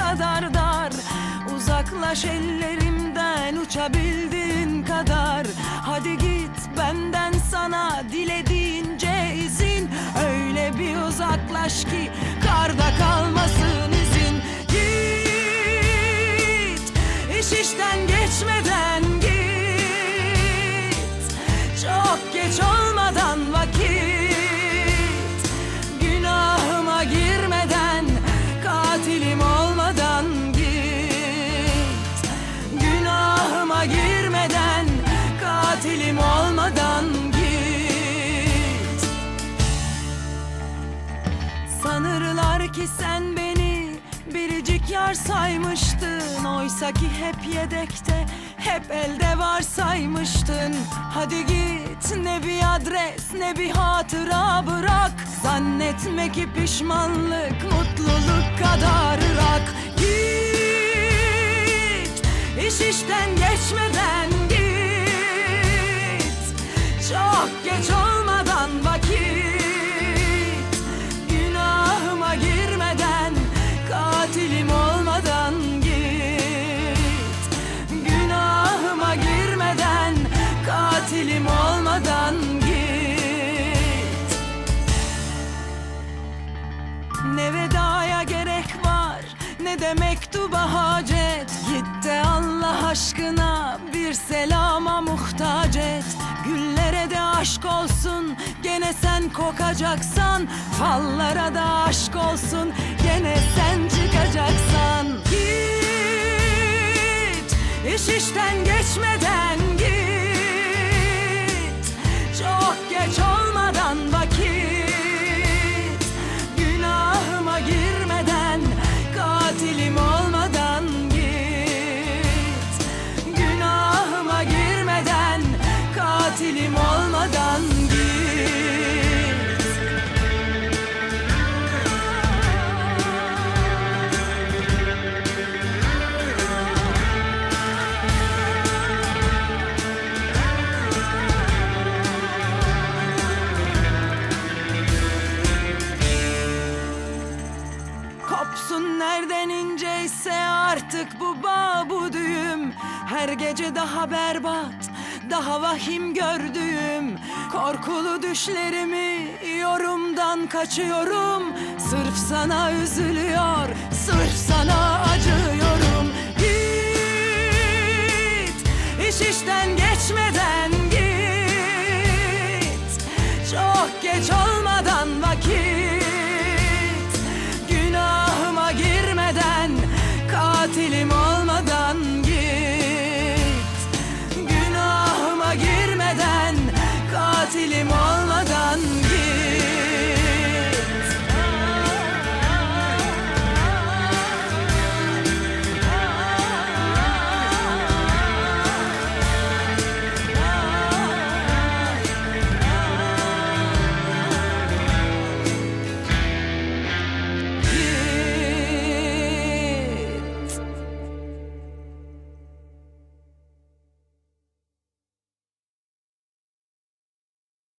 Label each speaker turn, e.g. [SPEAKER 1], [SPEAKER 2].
[SPEAKER 1] kadar dar. Uzaklaş ellerimden uçabildiğin kadar. Hadi git benden sana dilediğince izin Öyle bir uzaklaş ki karda kalmasın izin. Git iş işten geçmeden biricik yar saymıştın Oysa ki hep yedekte, hep elde var saymıştın. Hadi git ne bir adres ne bir hatıra bırak. Zannetme ki pişmanlık mutluluk kadar rak. Git Ne vedaya gerek var ne de mektuba hacet. Git de Allah aşkına bir selama muhtaç et. Güllere de aşk olsun gene sen kokacaksan. Fallara da aşk olsun gene sen çıkacaksan. Git iş işten geçmeden Kopsun nereden inceyse artık bu bağ bu düğüm. Her gece daha berbat daha vahim gördüğüm. Korkulu düşlerimi yorumdan kaçıyorum. Sırf sana üzülüyor, sırf sana acıyorum.